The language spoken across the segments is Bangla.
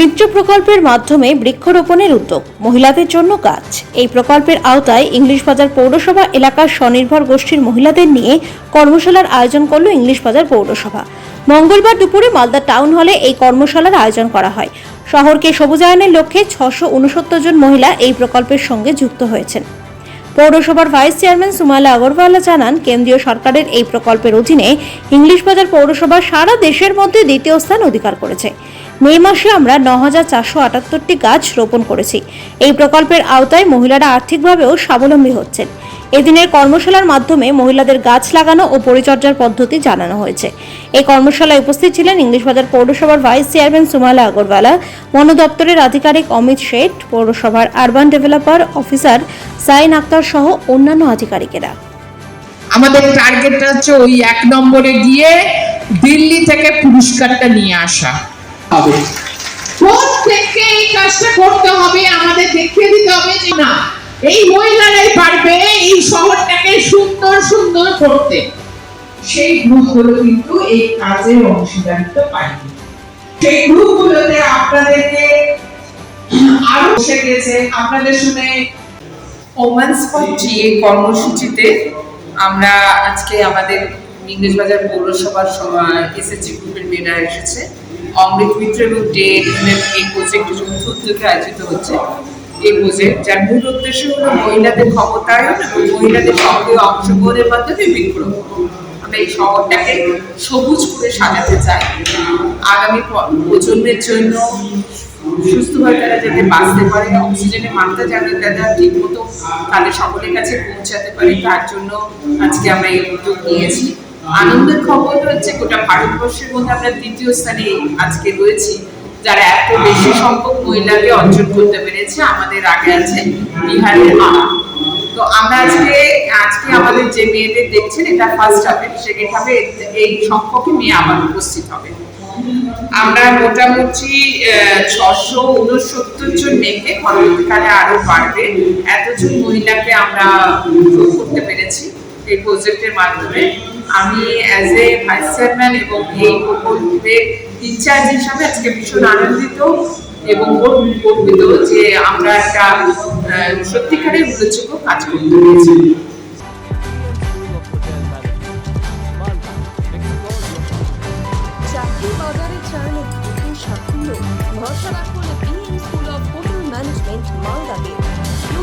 মিত্র প্রকল্পের মাধ্যমে বৃক্ষরোপণের উদ্যোগ, মহিলাদের জন্য কাজ। এই প্রকল্পের আওতায় ইংলিশ বাজার পৌরসভা এলাকার স্বনির্ভর গোষ্ঠীর মহিলাদের নিয়ে কর্মশালার আয়োজন করল ইংলিশ বাজার পৌরসভা। মঙ্গলবার দুপুরে মালদা টাউন হলে এই কর্মশালার আয়োজন করা হয়। শহরকে সবুজায়নের লক্ষ্যে ছশো উনসত্তর জন মহিলা এই প্রকল্পের সঙ্গে যুক্ত হয়েছেন। পৌরসভার ভাইস চেয়ারম্যান সুমাইলা আগরওয়ালা জানান, কেন্দ্রীয় সরকারের এই প্রকল্পের অধীনে ইংলিশ বাজার পৌরসভা সারা দেশের মধ্যে দ্বিতীয় স্থান অধিকার করেছে। মে মাসে আমরা ন হাজার চারশো আটাত্তরটি গাছ রোপণ করেছি। এই প্রকল্পের আওতায় মহিলারা আর্থিকভাবেও স্বাবলম্বী হচ্ছেন। এদিনের কর্মশালার মাধ্যমে মহিলাদের গাছ লাগানো ও পরিচর্যার পদ্ধতি জানানো হয়েছে। এই কর্মশালায় উপস্থিত ছিলেন ইংলিশ বাজার পৌরসভার ভাইস চেয়ারম্যান সুমালা আগরওয়ালা, বন দপ্তরের আধিকারিক অমিত শেঠ, পৌরসভার urban developer officer Sain Akhtar সহ অন্যান্য আধিকারিকেরা। আমাদের টার্গেটটা হচ্ছে ওই এক নম্বরে গিয়ে দিল্লি থেকে পুরস্কারটা নিয়ে আসা। হবে। প্রত্যেককে এই কাজটা করতে হবে, আমাদের দেখিয়ে দিতে হবে যে না, এই মহিলারাই পারবে এই শহরটাকে সুন্দর সুন্দর করতে। সেই গ্রুপগুলো কিন্তু এই কাজের অংশীদারিত্ব পায়নি। সেই গ্রুপগুলোতে আপনাদেরকে আরও বসে গেছে। আপনাদের শুনে ওমেন্স টিএ কর্মসূচিতে আমরা আজকে আমাদের ইংরেজ বাজার পৌরসভার এসএসজি গ্রুপের মেয়েরা এসেছে। অমৃত মিত্র এবং ডে এই প্রজেক্ট যৌথ উদ্যোগে আয়োজিত হচ্ছে। এই প্রজেক্ট যার মূল উদ্দেশ্য হল মহিলাদের ক্ষমতায়ন এবং মহিলাদের সক্রিয় অংশগ্রহণের মাধ্যমে বৃক্ষরোপণ আমরা এই শহরটাকে সবুজ করে সাজাতে চাই। আগামী প্রজন্মের জন্য সুস্থভাবে তারা যাতে বাঁচতে পারে অক্সিজেনের মাত্রা যাতে তারা ঠিক মতো তাদের সকলের কাছে পৌঁছাতে পারে, তার জন্য আজকে আমরা এই উদ্যোগ নিয়েছি। আনন্দের খবর হচ্ছে গোটা ভারতবর্ষের মধ্যে আমরা দ্বিতীয় স্থানে আজকে রয়েছি, যারা এত বেশি সংখ্যক মহিলাকে অর্জন করতে পেরেছে, আমাদের আগে আছে বিহারের আনা তো আমরা আজকে আজকে আমাদের যে মেয়েদের দেখছেন, এটা ফার্স্ট হবে সেকেন্ড হবে এই সংখ্যকে মেয়ে আবার উপস্থিত হবে। আমরা মোটামুটি ছশো উনসত্তর জন মেয়েকে পরবর্তীকালে আরও বাড়বে। এতজন মহিলাকে আমরা করতে পেরেছি। এই প্রজেক্টের মাধ্যমে আমি অ্যাজ এ ভাইস চেয়ারম্যান এবং এই প্রকল্পের ইনচার্জ হিসাবে আজকে ভীষণ আনন্দিত এবং গর্বিত যে আমরা একটা সত্যিকারের উল্লেখযোগ্য কাজ করতে পেরেছি। সাফল্য ভরসা রাখুন স্কুল অফ হোটেল ম্যানেজমেন্ট মালদাতে।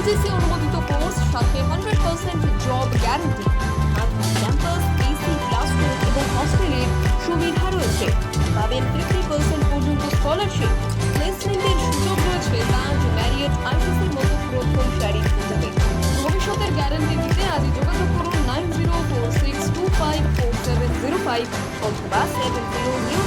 ইউজিসি অনুমোদিত কোর্স, সাথে hundred percent job guarantee campus AC classroom এবং হস্টেলের সুবিধা রয়েছে। পাবেন ফিফটি পার্সেন্ট পর্যন্ত স্কলারশিপ প্লেসমেন্টের সুযোগ রয়েছে লাঞ্চ ম্যারিয়েট আইসিসির মতো প্রথম সারির হোটেলে ভবিষ্যতের গ্যারান্টি দিতে আজই যোগাযোগ করুন nine zero four six two five four seven zero five অথবা সেভেন জিরো ফোর